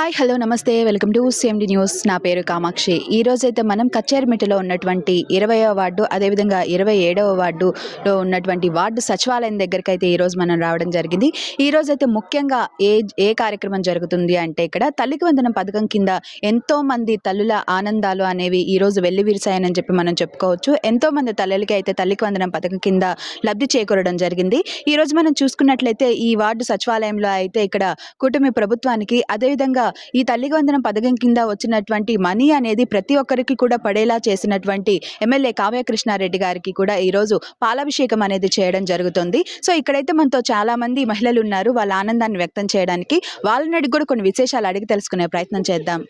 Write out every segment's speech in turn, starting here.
Hi hello నమస్తే. Welcome to CMD news. నా పేరు కామాక్షి. ఈ రోజైతే మనం కచ్చేరిమిట్టలో ఉన్నటువంటి ఇరవయవ వార్డు అదేవిధంగా ఇరవై ఏడవ వార్డులో ఉన్నటువంటి వార్డు సచివాలయం దగ్గరికి అయితే ఈరోజు మనం రావడం జరిగింది. ఈ రోజైతే ముఖ్యంగా ఏ ఏ కార్యక్రమం జరుగుతుంది అంటే ఇక్కడ తల్లికి వందనం పథకం కింద ఎంతో మంది తల్లుల ఆనందాలు అనేవి ఈ రోజు విరిసాయని చెప్పి మనం చెప్పుకోవచ్చు. ఎంతో మంది తల్లులకి అయితే తల్లికి వందనం పథకం కింద లబ్ధి చేకూరడం జరిగింది. ఈ రోజు మనం చూసుకున్నట్లయితే ఈ వార్డు సచివాలయంలో అయితే ఇక్కడ కుటుంబ ప్రభుత్వానికి అదేవిధంగా ఈ తల్లి వందనం పథకం కింద వచ్చినటువంటి మనీ అనేది ప్రతి ఒక్కరికి కూడా పడేలా చేసినటువంటి ఎమ్మెల్యే కావ్యకృష్ణారెడ్డి గారికి కూడా ఈరోజు పాలాభిషేకం అనేది చేయడం జరుగుతుంది. సో ఇక్కడైతే మనతో చాలా మంది మహిళలు ఉన్నారు. వాళ్ళ ఆనందాన్ని వ్యక్తం చేయడానికి వాళ్ళని అడిగి కూడా కొన్ని విశేషాలు అడిగి తెలుసుకునే ప్రయత్నం చేద్దాం.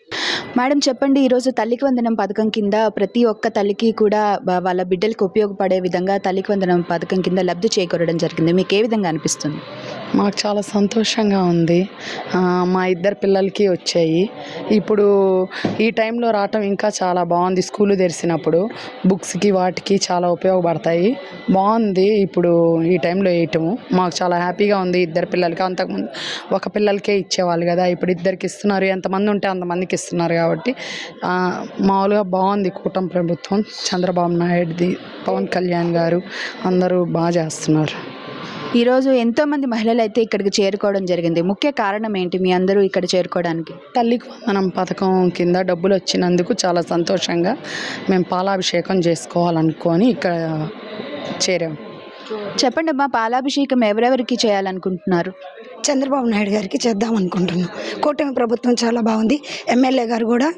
మేడం చెప్పండి. ఈరోజు తల్లికి వందనం పథకం కింద ప్రతి ఒక్క తల్లికి కూడా వాళ్ళ బిడ్డలకు ఉపయోగపడే విధంగా తల్లికి వందనం పథకం కింద లబ్ధి చేకూరడం జరిగింది. మీకు ఏ విధంగా అనిపిస్తుంది? మాకు చాలా సంతోషంగా ఉంది. మా ఇద్దరు పిల్లలకి వచ్చాయి. ఇప్పుడు ఈ టైంలో రావటం ఇంకా చాలా బాగుంది స్కూల్ తెరిచినప్పుడు బుక్స్కి వాటికి చాలా ఉపయోగపడతాయి. బాగుంది ఇప్పుడు ఈ టైంలో వేయటము. మాకు చాలా హ్యాపీగా ఉంది ఇద్దరు పిల్లలకి. అంతకుముందు ఒక పిల్లలకే ఇచ్చేవాళ్ళు కదా. ఇప్పుడు ఇద్దరికి ఇస్తున్నారు. ఎంతమంది ఉంటే అంతమందికి ఇస్తున్నారు కాబట్టి మామూలుగా బాగుంది కూటమి ప్రభుత్వం. చంద్రబాబు నాయుడుది పవన్ కళ్యాణ్ గారు అందరూ బాగా చేస్తున్నారు. ఈరోజు ఎంతో మంది మహిళలు అయితే ఇక్కడికి చేరుకోవడం జరిగింది. ముఖ్య కారణం ఏంటి? మీ అందరూ ఇక్కడ చేరుకోవడానికి? తల్లికి వందనం పథకం కింద డబ్బులు వచ్చినందుకు చాలా సంతోషంగా మేము పాలాభిషేకం చేసుకోవాలనుకొని ఇక్కడ చేరాం. చెప్పండి అమ్మా పాలాభిషేకం ఎవరెవరికి చేయాలనుకుంటున్నారు? చంద్రబాబు నాయుడు గారికి చేద్దాం అనుకుంటున్నాం. కూటమి ప్రభుత్వం చాలా బాగుంది. ఎమ్మెల్యే గారు కూడా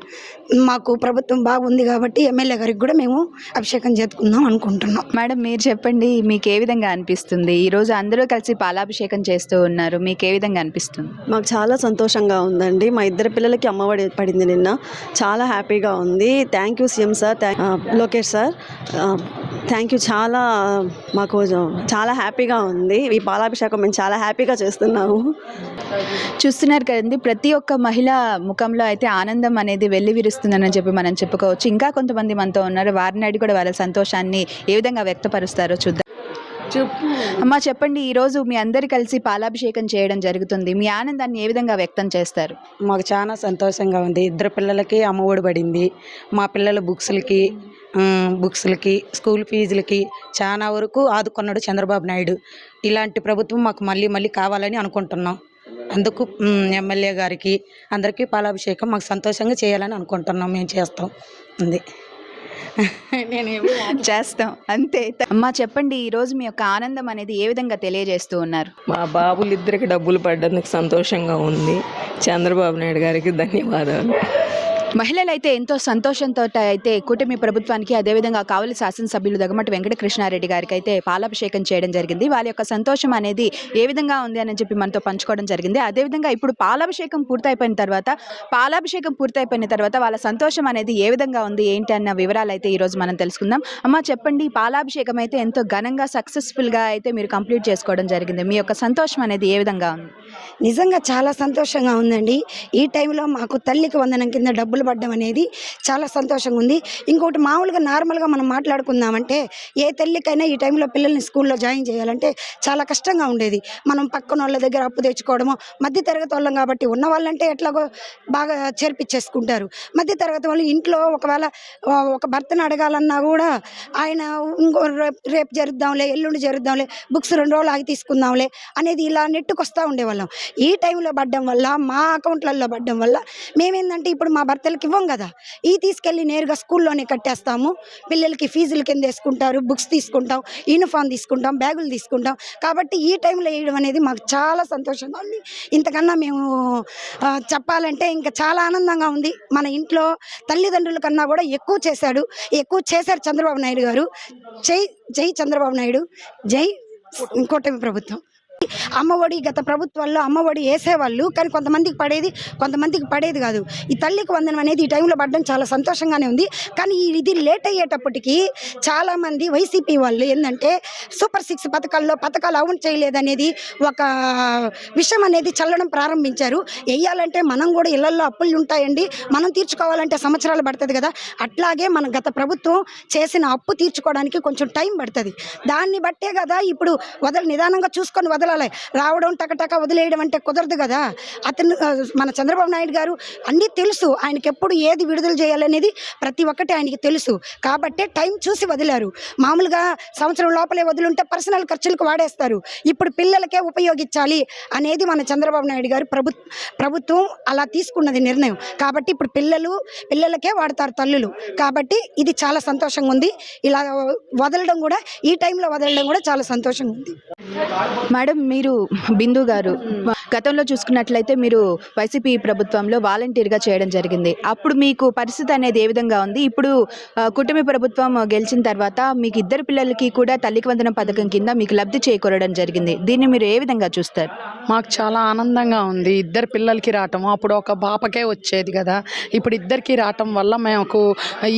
మాకు ప్రభుత్వం బాగుంది కాబట్టి ఎమ్మెల్యే గారికి కూడా మేము అభిషేకం చేసుకుందాం అనుకుంటున్నాం. మేడం మీరు చెప్పండి మీకు ఏ విధంగా అనిపిస్తుంది? ఈరోజు అందరూ కలిసి పాలాభిషేకం చేస్తూ ఉన్నారు. మీకు ఏ విధంగా అనిపిస్తుంది? మాకు చాలా సంతోషంగా ఉందండి. మా ఇద్దరు పిల్లలకి అమ్మఒడి పడింది నిన్న. చాలా హ్యాపీగా ఉంది. Thank you CM sir. Thank Lokesh sir. Thank you చాలా మాకు చాలా హ్యాపీగా ఉంది. ఈ పాలాభిషేకం మేము చాలా హ్యాపీగా చేస్తున్నాము. చూస్తున్నారు కదండి ప్రతి ఒక్క మహిళ ముఖంలో అయితే ఆనందం అనేది వెళ్ళి విరుస్తుందని చెప్పి మనం చెప్పుకోవచ్చు. ఇంకా కొంతమంది మనతో ఉన్నారు. వారిని అడిగి కూడా వాళ్ళ సంతోషాన్ని ఏ విధంగా వ్యక్తపరుస్తారో చూద్దాం. అమ్మా చెప్పండి ఈరోజు మీ అందరు కలిసి పాలాభిషేకం చేయడం జరుగుతుంది. మీ ఆనందాన్ని ఏ విధంగా వ్యక్తం చేస్తారు? మాకు చాలా సంతోషంగా ఉంది. ఇద్దరు పిల్లలకి అమ్మఒడి పడింది. మా పిల్లల బుక్స్లకి బుక్స్లకి స్కూల్ ఫీజులకి చాలా వరకు ఆదుకున్నాడు చంద్రబాబు నాయుడు. ఇలాంటి ప్రభుత్వం మాకు మళ్ళీ మళ్ళీ కావాలని అనుకుంటున్నాం. అందుకు ఎమ్మెల్యే గారికి అందరికీ పాలాభిషేకం మాకు సంతోషంగా చేయాలని అనుకుంటున్నాం. మేము చేస్తాం. ఉంది. నేనేమి చేస్తాం. అంతే. అమ్మా చెప్పండి ఈరోజు మీ యొక్క ఆనందం అనేది ఏ విధంగా తెలియజేస్తూ ఉన్నారు? మా బాబులు ఇద్దరికి డబ్బులు పడ్డందుకు సంతోషంగా ఉంది. చంద్రబాబు నాయుడు గారికి ధన్యవాదాలు. మహిళలు అయితే ఎంతో సంతోషంతో అయితే కూటమి ప్రభుత్వానికి అదేవిధంగా కావలి శాసనసభ్యులు దగమటి వెంకటకృష్ణారెడ్డి గారికి అయితే పాలాభిషేకం చేయడం జరిగింది. వాళ్ళ యొక్క సంతోషం అనేది ఏ విధంగా ఉంది అని చెప్పి మనతో పంచుకోవడం జరిగింది. అదేవిధంగా ఇప్పుడు పాలాభిషేకం పూర్తయిపోయిన తర్వాత పాలాభిషేకం పూర్తయిపోయిన తర్వాత వాళ్ళ సంతోషం అనేది ఏ విధంగా ఉంది ఏంటి అన్న వివరాలు అయితే ఈరోజు మనం తెలుసుకుందాం. అమ్మ చెప్పండి పాలాభిషేకం అయితే ఎంతో ఘనంగా సక్సెస్ఫుల్గా అయితే మీరు కంప్లీట్ చేసుకోవడం జరిగింది. మీ యొక్క సంతోషం అనేది ఏ విధంగా ఉంది? నిజంగా చాలా సంతోషంగా ఉందండి. ఈ టైంలో మాకు తల్లికి వందనం కింద డబ్బులు పడ్డం అనేది చాలా సంతోషంగా ఉంది. ఇంకోటి మామూలుగా నార్మల్గా మనం మాట్లాడుకుందామంటే ఏ తల్లికైనా ఈ టైంలో పిల్లల్ని స్కూల్లో జాయిన్ చేయాలంటే చాలా కష్టంగా ఉండేది. మనం పక్కన వాళ్ళ దగ్గర అప్పు తెచ్చుకోవడము మధ్య తరగతి వాళ్ళం కాబట్టి ఉన్న వాళ్ళంటే ఎట్లాగో బాగా చేర్పించేసుకుంటారు మధ్య తరగతి వాళ్ళు ఇంట్లో ఒకవేళ ఒక భర్తను అడగాలన్నా కూడా ఆయన ఇంకో రేపు రేపు జరుద్దాంలే ఎల్లుండి జరుద్దాంలే బుక్స్ రెండు రోజులు ఆగి తీసుకుందాంలే అనేది ఇలా నెట్టుకొస్తూ ఉండేవాళ్ళం. ఈ టైంలో పడ్డం వల్ల మా అకౌంట్లలో పడ్డం వల్ల మేమేందంటే ఇప్పుడు మా భర్తలకు ఇవ్వం కదా. ఈ తీసుకెళ్ళి నేరుగా స్కూల్లోనే కట్టేస్తాము. పిల్లలకి ఫీజులు కింద వేసుకుంటారు బుక్స్ తీసుకుంటాం యూనిఫామ్ తీసుకుంటాం బ్యాగులు తీసుకుంటాం. కాబట్టి ఈ టైంలో వేయడం అనేది మాకు చాలా సంతోషంగా ఉంది. ఇంతకన్నా మేము చెప్పాలంటే ఇంకా చాలా ఆనందంగా ఉంది. మన ఇంట్లో తల్లిదండ్రుల కన్నా కూడా ఎక్కువ చేశాడు. ఎక్కువ చేశారు చంద్రబాబు నాయుడు గారు. జై జై చంద్రబాబు నాయుడు. జై కూటమి ప్రభుత్వం. అమ్మఒడి గత ప్రభుత్వాల్లో అమ్మఒడి వేసేవాళ్ళు కానీ కొంతమందికి పడేది కొంతమందికి పడేది కాదు. ఈ తల్లికి వందనం అనేది ఈ టైంలో పడడం చాలా సంతోషంగానే ఉంది. కానీ ఇది లేట్ అయ్యేటప్పటికి చాలామంది వైసీపీ వాళ్ళు ఏంటంటే సూపర్ సిక్స్ పథకాల్లో పథకాలు అవును చేయలేదనేది ఒక విషయం అనేది చల్లడం ప్రారంభించారు. వేయాలంటే మనం కూడా ఇళ్ళలో అప్పులు ఉంటాయండి. మనం తీర్చుకోవాలంటే సంవత్సరాలు పడుతుంది కదా. అట్లాగే మన గత ప్రభుత్వం చేసిన అప్పు తీర్చుకోవడానికి కొంచెం టైం పడుతుంది. దాన్ని బట్టే కదా ఇప్పుడు వదల నిదానంగా చూసుకొని వదల సంవత్సరాలే రావడం టకటక వదిలేయడం అంటే కుదరదు కదా. అతను మన చంద్రబాబు నాయుడు గారు అన్నీ తెలుసు. ఆయనకి ఎప్పుడు ఏది విడుదల చేయాలనేది ప్రతి ఒక్కటి ఆయనకి తెలుసు. కాబట్టే టైం చూసి వదిలారు. మామూలుగా సంవత్సరం లోపలే వదులుంటే పర్సనల్ ఖర్చులకు వాడేస్తారు. ఇప్పుడు పిల్లలకే ఉపయోగించాలి అనేది మన చంద్రబాబు నాయుడు గారు ప్రభు ప్రభుత్వం అలా తీసుకున్నది నిర్ణయం. కాబట్టి ఇప్పుడు పిల్లలు పిల్లలకే వాడతారు తల్లులు. కాబట్టి ఇది చాలా సంతోషంగా ఉంది. ఇలా వదలడం కూడా ఈ టైంలో వదలడం కూడా చాలా సంతోషంగా ఉంది. మేడం మీరు బిందు గారు గతంలో చూసుకున్నట్లయితే మీరు వైసీపీ ప్రభుత్వంలో వాలంటీర్గా చేయడం జరిగింది. అప్పుడు మీకు పరిస్థితి అనేది ఏ విధంగా ఉంది? ఇప్పుడు ఆ, కూటమి ప్రభుత్వం గెలిచిన తర్వాత మీకు ఇద్దరు పిల్లలకి కూడా తల్లికి వందనం పథకం కింద మీకు లబ్ధి చేకూరడం జరిగింది. దీన్ని మీరు ఏ విధంగా చూస్తారు? మాకు చాలా ఆనందంగా ఉంది. ఇద్దరు పిల్లలకి రావటం అప్పుడు ఒక పాపకే వచ్చేది కదా. ఇప్పుడు ఇద్దరికి రావటం వల్ల మేము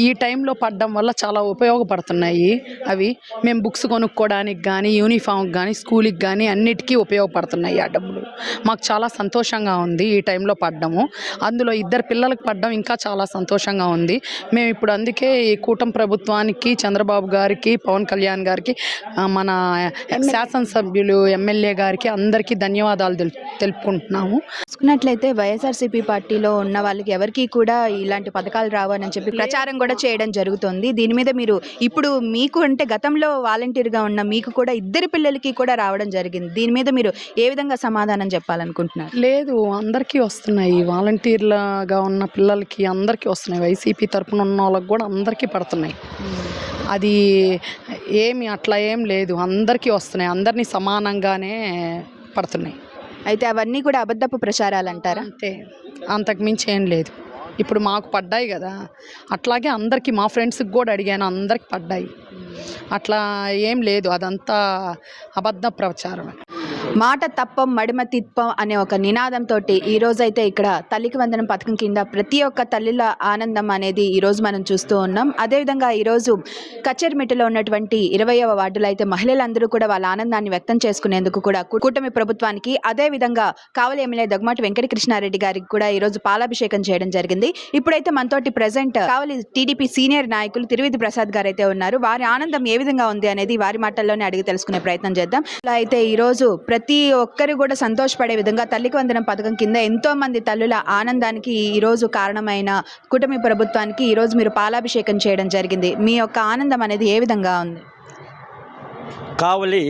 ఈ టైంలో పడడం వల్ల చాలా ఉపయోగపడుతున్నాయి అవి. మేము బుక్స్ కొనుక్కోవడానికి కానీ యూనిఫామ్కి కానీ స్కూల్కి కానీ అన్నిటికీ ఉపయోగపడుతున్నాయి ఆ డబ్బులు. మాకు చాలా సంతోషంగా ఉంది ఈ టైంలో పడ్డము. అందులో ఇద్దరు పిల్లలకు పడ్డం ఇంకా చాలా సంతోషంగా ఉంది. మేము ఇప్పుడు అందుకే ఈ కూటమి ప్రభుత్వానికి చంద్రబాబు గారికి పవన్ కళ్యాణ్ గారికి మన శాసనసభ్యులు ఎమ్మెల్యే గారికి అందరికీ ధన్యవాదాలు తెలు తెలుపుకుంటున్నాము. చూసుకున్నట్లయితే వైఎస్ఆర్సీపీ పార్టీలో ఉన్న వాళ్ళకి ఎవరికి కూడా ఇలాంటి పథకాలు రావని చెప్పి ప్రచారం కూడా చేయడం జరుగుతుంది. దీని మీద మీరు ఇప్పుడు మీకు అంటే గతంలో వాలంటీర్గా ఉన్న మీకు కూడా ఇద్దరు పిల్లలకి కూడా రావడం జరిగింది. దీని మీద మీరు ఏ విధంగా సమాధానం చెప్పాలనుకుంటున్నారు? లేదు అందరికీ వస్తున్నాయి. వాలంటీర్లుగా ఉన్న పిల్లలకి అందరికీ వస్తున్నాయి. వైసీపీ తరపున ఉన్న వాళ్ళకి కూడా అందరికీ పడుతున్నాయి. అది ఏమి అట్లా ఏం లేదు. అందరికీ వస్తున్నాయి. అందరినీ సమానంగానే పడుతున్నాయి. అయితే అవన్నీ కూడా అబద్ధపు ప్రచారాలు అంటారా అంతే. అంతకు మించి ఏం లేదు. ఇప్పుడు మాకు పడ్డాయి కదా. అట్లాగే అందరికీ మా ఫ్రెండ్స్కి కూడా అడిగాను అందరికి పడ్డాయి. అట్లా ఏం లేదు. అదంతా అబద్ధ ప్రచారమే. మాట తప్పం మడిమ తిప్పం అనే ఒక నినాదంతో ఈ రోజైతే ఇక్కడ తల్లికి వందనం పథకం కింద ప్రతి ఒక్క తల్లిల ఆనందం అనేది ఈ రోజు మనం చూస్తూ ఉన్నాం. అదేవిధంగా ఈరోజు కచ్చేరిమిట్టలో ఉన్నటువంటి ఇరవయవ వార్డులో అయితే మహిళలందరూ కూడా వాళ్ళ ఆనందాన్ని వ్యక్తం చేసుకునేందుకు కూడా కూటమి ప్రభుత్వానికి అదేవిధంగా కావలి ఎమ్మెల్యే దగ్గమాటి వెంకటకృష్ణారెడ్డి గారికి కూడా ఈ రోజు పాలాభిషేకం చేయడం జరిగింది. ఇప్పుడైతే మనతోటి ప్రజెంట్ కావలి టీడీపీ సీనియర్ నాయకులు తిరువిధి ప్రసాద్ గారు అయితే ఉన్నారు. వారి ఆనందం ఏ విధంగా ఉంది అనేది వారి మాటల్లోనే అడిగి తెలుసుకునే ప్రయత్నం చేద్దాం. ఇలా అయితే ఈరోజు ప్రతి ప్రతి ఒక్కరు కూడా సంతోషపడే విధంగా తల్లికి వందనం పథకం కింద ఎంతో మంది తల్లుల ఆనందానికి ఈరోజు కారణమైన కూటమి ప్రభుత్వానికి ఈరోజు మీరు పాలాభిషేకం చేయడం జరిగింది. మీ యొక్క ఆనందం అనేది ఏ విధంగా ఉంది? కావలి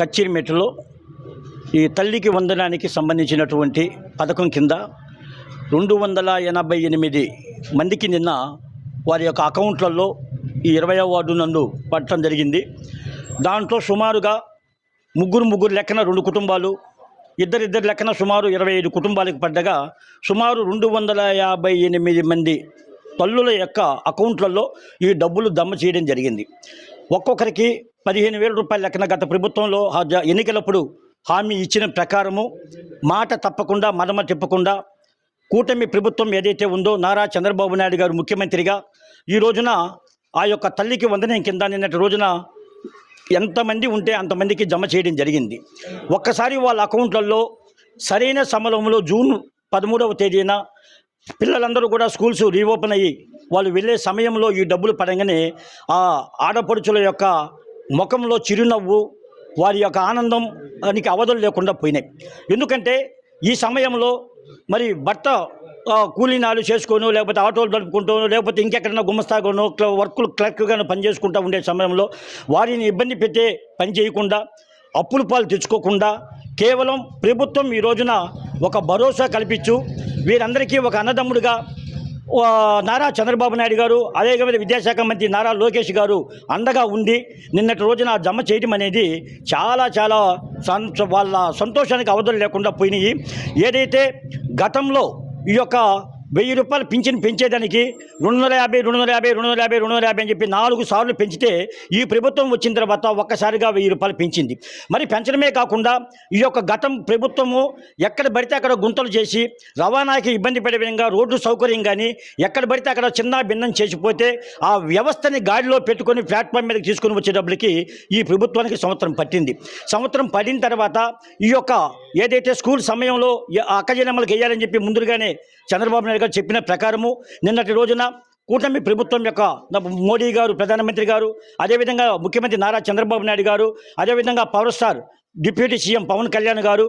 కచ్చిరిమెట్టులో ఈ తల్లికి వందనానికి సంబంధించినటువంటి పథకం కింద రెండు వందల ఎనభై ఎనిమిది మందికి నిన్న వారి యొక్క అకౌంట్లలో ఈ ఇరవై వార్డు నందు పట్టడం జరిగింది. దాంట్లో సుమారుగా ముగ్గురు ముగ్గురు లెక్కన రెండు కుటుంబాలు ఇద్దరిద్దరు లెక్కన సుమారు ఇరవై ఐదు కుటుంబాలకు పడ్డగా సుమారు రెండు వందల యాభై ఎనిమిది మంది తల్లుల యొక్క అకౌంట్లలో ఈ డబ్బులు దమ్మ చేయడం జరిగింది. ఒక్కొక్కరికి పదిహేను వేల రూపాయల లెక్కన గత ప్రభుత్వంలో ఆ ఎన్నికలప్పుడు హామీ ఇచ్చిన ప్రకారము మాట తప్పకుండా మదమ తిప్పకుండా కూటమి ప్రభుత్వం ఏదైతే ఉందో నారా చంద్రబాబు నాయుడు గారు ముఖ్యమంత్రిగా ఈ రోజున ఆ యొక్క తల్లికి వందనం కింద నిన్నటి రోజున ఎంతమంది ఉంటే అంతమందికి జమ చేయడం జరిగింది. ఒక్కసారి వాళ్ళ అకౌంట్లలో సరైన సమయంలో జూన్ పదమూడవ తేదీన పిల్లలందరూ కూడా స్కూల్స్ రీఓపెన్ అయ్యి వాళ్ళు వెళ్ళే సమయంలో ఈ డబ్బులు పడంగానే ఆ ఆడపడుచుల యొక్క ముఖంలో చిరునవ్వు వారి యొక్క ఆనందం దానికి అవధులు లేకుండా పోయినాయి. ఎందుకంటే ఈ సమయంలో మరి భర్త కూలీనాలు చేసుకోను లేకపోతే ఆటోలు నడుపుకుంటాను లేకపోతే ఇంకెక్కడైనా గుమ్మస్తాగాను వర్క్లు వర్కులు క్లర్క్గాను పనిచేసుకుంటూ ఉండే సమయంలో వారిని ఇబ్బంది పెట్టే పని చేయకుండా అప్పులు పాలు తెచ్చుకోకుండా కేవలం ప్రభుత్వం ఈ రోజున ఒక భరోసా కల్పించు వీరందరికీ ఒక అన్నదమ్ముడిగా నారా చంద్రబాబు నాయుడు గారు అదేవిధంగా విద్యాశాఖ మంత్రి నారా లోకేష్ గారు అండగా ఉండి నిన్నటి రోజున జమ చేయడం అనేది చాలా చాలా వాళ్ళ సంతోషానికి అవధులు లేకుండా పోయినాయి. ఏదైతే గతంలో ఈ యొక్క వెయ్యి రూపాయలు పింఛన్ పెంచేదానికి రెండు వందల యాభై రెండు వందల యాభై రెండు వందల యాభై రెండు వందల యాభై అని చెప్పి నాలుగు సార్లు పెంచితే ఈ ప్రభుత్వం వచ్చిన తర్వాత ఒక్కసారిగా వెయ్యి రూపాయలు పెంచింది. మరి పెంచడమే కాకుండా ఈ యొక్క గతం ప్రభుత్వము ఎక్కడ పడితే అక్కడ గుంతలు చేసి రవాణాకి ఇబ్బంది పడే విధంగా రోడ్డు సౌకర్యం కానీ ఎక్కడ పడితే అక్కడ చిన్న భిన్నం చేసిపోతే ఆ వ్యవస్థని గాడిలో పెట్టుకొని ప్లాట్ఫామ్ మీదకి తీసుకొని వచ్చేటప్పటికి ఈ ప్రభుత్వానికి సంవత్సరం పట్టింది. సంవత్సరం పడిన తర్వాత ఈ యొక్క ఏదైతే స్కూల్ సమయంలో అక్కజనమ్మలకు వేయాలని చెప్పి ముందుగానే చంద్రబాబు నాయుడు గారు చెప్పిన ప్రకారము నిన్నటి రోజున కూటమి ప్రభుత్వం యొక్క మోడీ గారు ప్రధానమంత్రి గారు అదేవిధంగా ముఖ్యమంత్రి నారా చంద్రబాబు నాయుడు గారు అదేవిధంగా power star deputy CM Pawan Kalyan garu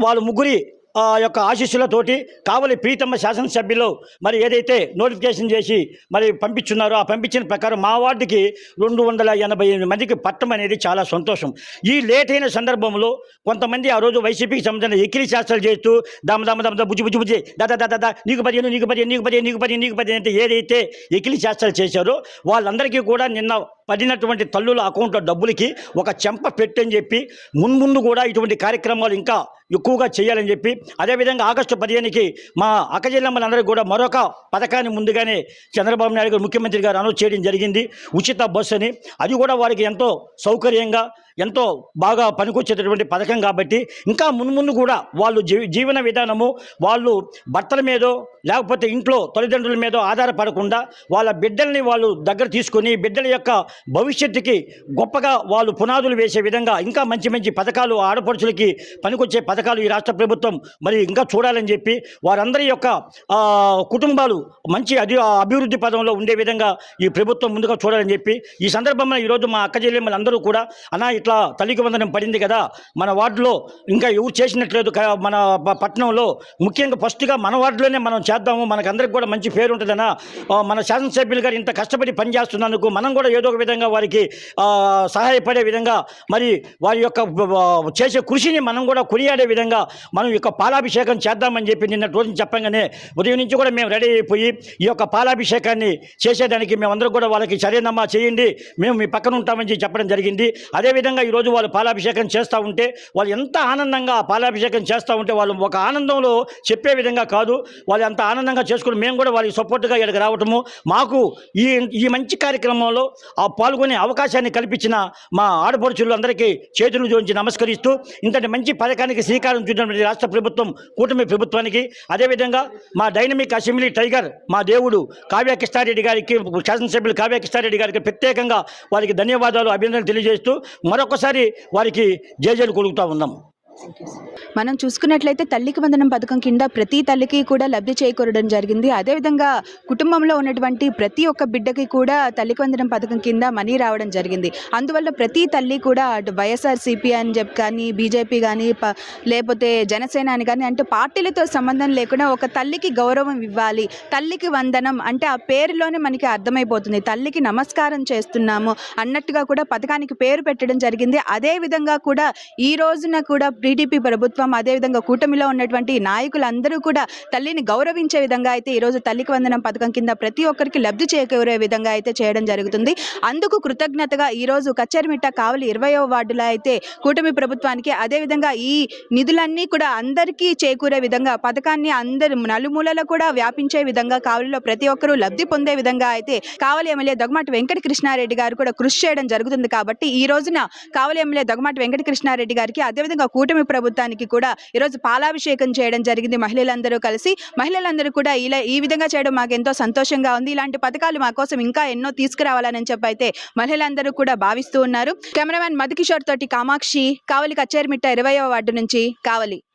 వాళ్ళు ముగ్గురి ఆ యొక్క ఆశీస్సులతోటి కావలి ప్రీతమ్మ శాసనసభ్యులు మరి ఏదైతే నోటిఫికేషన్ చేసి మరి పంపించున్నారో ఆ పంపించిన ప్రకారం మా వార్డుకి రెండు వందల ఎనభై ఎనిమిది మందికి పట్టం అనేది చాలా సంతోషం ఈ లేట్ అయిన సందర్భంలో కొంతమంది ఆ రోజు వైసీపీకి సంబంధించిన ఎక్కిరి శాస్త్రాలు చేస్తూ దమ దమ దమ బుజ్జి బుజ్జి బుజ్జి దాదా దాదా దా నీకు పదిహేను నీకు పదిహేను నీకు పదిహేను నీకు పదిహేను నీకు పదిహేను అంటే ఏదైతే ఎకిలి శాస్త్రాలు చేశారో వాళ్ళందరికీ కూడా నిన్న పడినటువంటి తల్లుల అకౌంట్లో డబ్బులకి ఒక చెంప పెట్టని చెప్పి మున్ముందు కూడా ఇటువంటి కార్యక్రమాలు ఇంకా ఎక్కువగా చేయాలని చెప్పి అదేవిధంగా ఆగస్టు పదిహేనుకి మా అక్కజెల్లమ్మలందరికీ కూడా మరొక పథకాన్ని ముందుగానే చంద్రబాబు నాయుడు గారు ముఖ్యమంత్రి గారు అనౌన్స్ చేయడం జరిగింది. ఉచిత బస్సు అని. అది కూడా వారికి ఎంతో సౌకర్యంగా ఎంతో బాగా పనికొచ్చేటటువంటి పథకం కాబట్టి ఇంకా మున్ముందు కూడా వాళ్ళు జీవన విధానము వాళ్ళు భర్తల మీదో లేకపోతే ఇంట్లో తల్లిదండ్రుల మీదో ఆధారపడకుండా వాళ్ళ బిడ్డల్ని వాళ్ళు దగ్గర తీసుకొని బిడ్డల యొక్క భవిష్యత్తుకి గొప్పగా వాళ్ళు పునాదులు వేసే విధంగా ఇంకా మంచి మంచి పథకాలు ఆడపడుచులకి పనికొచ్చే పథకాలు ఈ రాష్ట్ర ప్రభుత్వం మరి ఇంకా చూడాలని చెప్పి వారందరి యొక్క కుటుంబాలు మంచి అది అభివృద్ధి పదంలో ఉండే విధంగా ఈ ప్రభుత్వం ముందుగా చూడాలని చెప్పి ఈ సందర్భంలో ఈరోజు మా అక్క చెల్లెమ్మలందరూ కూడా అనా ఇట్లా తల్లికి వందనం పడింది కదా మన వార్డులో ఇంకా ఎవరు చేసినట్లేదు మన పట్టణంలో. ముఖ్యంగా ఫస్ట్గా మన వార్డులోనే మనం చేద్దాము మనకు అందరికి కూడా మంచి పేరు ఉంటుందనా మన శాసనసభ్యులు గారు ఇంత కష్టపడి పనిచేస్తున్నందుకు మనం కూడా ఏదో ఒక విధంగా వారికి సహాయపడే విధంగా మరి వారి యొక్క చేసే కృషిని మనం కూడా కొనియాడే విధంగా మనం యొక్క పాలాభిషేకం చేద్దామని చెప్పి నిన్న రోజున చెప్పంగానే ఉదయం నుంచి కూడా మేము రెడీ అయిపోయి ఈ యొక్క పాలాభిషేకాన్ని చేసేదానికి మేమందరం కూడా వాళ్ళకి సరేనమ్మా చేయండి. మేము మీ పక్కన ఉంటామని చెప్పడం జరిగింది. అదేవిధంగా ఈరోజు వాళ్ళు పాలాభిషేకం చేస్తూ ఉంటే వాళ్ళు ఎంత ఆనందంగా ఆ పాలాభిషేకం చేస్తూ ఉంటే వాళ్ళు ఒక ఆనందంలో చెప్పే విధంగా కాదు. వాళ్ళు ఎంత ఆనందంగా చేసుకుని మేము కూడా వాళ్ళకి సపోర్ట్గా ఇక్కడికి రావటము మాకు ఈ ఈ మంచి కార్యక్రమంలో ఆ పాల్గొనే అవకాశాన్ని కల్పించిన మా ఆడపడుచులు అందరికీ చేతులు జోడించి నమస్కరిస్తూ ఇంతటి మంచి పథకానికి శ్రీకారం చూసినటువంటి రాష్ట్ర ప్రభుత్వం కూటమి ప్రభుత్వానికి అదేవిధంగా మా డైనమిక్ అసెంబ్లీ టైగర్ మా దేవుడు కావ్య కిష్ణారెడ్డి గారికి శాసనసభ్యులు కావ్య కృష్ణారెడ్డి గారికి ప్రత్యేకంగా వారికి ధన్యవాదాలు అభినందనలు తెలియజేస్తూ మరొకసారి వారికి జేజేలు కొలుగుతూ ఉన్నాం మనం చూసుకున్నట్లయితే తల్లికి వందనం పథకం కింద ప్రతి తల్లికి కూడా లబ్ధి చేకూరడం జరిగింది. అదేవిధంగా కుటుంబంలో ఉన్నటువంటి ప్రతి ఒక్క బిడ్డకి కూడా తల్లికి వందనం పథకం కింద మనీ రావడం జరిగింది. అందువల్ల ప్రతి తల్లి కూడా అటు వైఎస్ఆర్సీపీ అని చెప్పి కానీ బీజేపీ కానీ లేకపోతే జనసేన అని కానీ అంటే పార్టీలతో సంబంధం లేకుండా ఒక తల్లికి గౌరవం ఇవ్వాలి తల్లికి వందనం అంటే ఆ పేరులోనే మనకి అర్థమైపోతుంది. తల్లికి నమస్కారం చేస్తున్నాము అన్నట్టుగా కూడా పథకానికి పేరు పెట్టడం జరిగింది. అదే విధంగా కూడా ఈ రోజున కూడా టీడీపీ ప్రభుత్వం అదేవిధంగా కూటమిలో ఉన్నటువంటి నాయకులందరూ కూడా తల్లిని గౌరవించే విధంగా అయితే ఈరోజు తల్లికి వందనం పథకం కింద ప్రతి ఒక్కరికి లబ్ధి చేకూరే విధంగా అయితే చేయడం జరుగుతుంది. అందుకు కృతజ్ఞతగా ఈరోజు కచ్చరిమిట్ట కావలి ఇరవయో వార్డులో అయితే కూటమి ప్రభుత్వానికి అదేవిధంగా ఈ నిధులన్నీ కూడా అందరికీ చేకూరే విధంగా పథకాన్ని అందరు నలుమూలలో కూడా వ్యాపించే విధంగా కావలిలో ప్రతి ఒక్కరూ లబ్ధి పొందే విధంగా అయితే కావలి ఎమ్మెల్యే దొగమాటి వెంకట కృష్ణారెడ్డి గారు కూడా కృషి చేయడం జరుగుతుంది కాబట్టి ఈ రోజున కావలి ఎమ్మెల్యే దొగమాటి వెంకట కృష్ణారెడ్డి గారికి అదేవిధంగా కూటమి ప్రభుత్వానికి కూడా ఈరోజు పాలాభిషేకం చేయడం జరిగింది మహిళలందరూ కలిసి. మహిళలందరూ కూడా ఇలా ఈ విధంగా చేయడం మాకు ఎంతో సంతోషంగా ఉంది. ఇలాంటి పథకాలు మా కోసం ఇంకా ఎన్నో తీసుకురావాలని చెప్పి అయితే మహిళలందరూ కూడా భావిస్తూ ఉన్నారు. కెమెరామ్యాన్ మధుకిషోర్ తోటి కామాక్షి కావలి కచ్చేరిమిట్ట ఇరవయవ వార్డు నుంచి కావలి.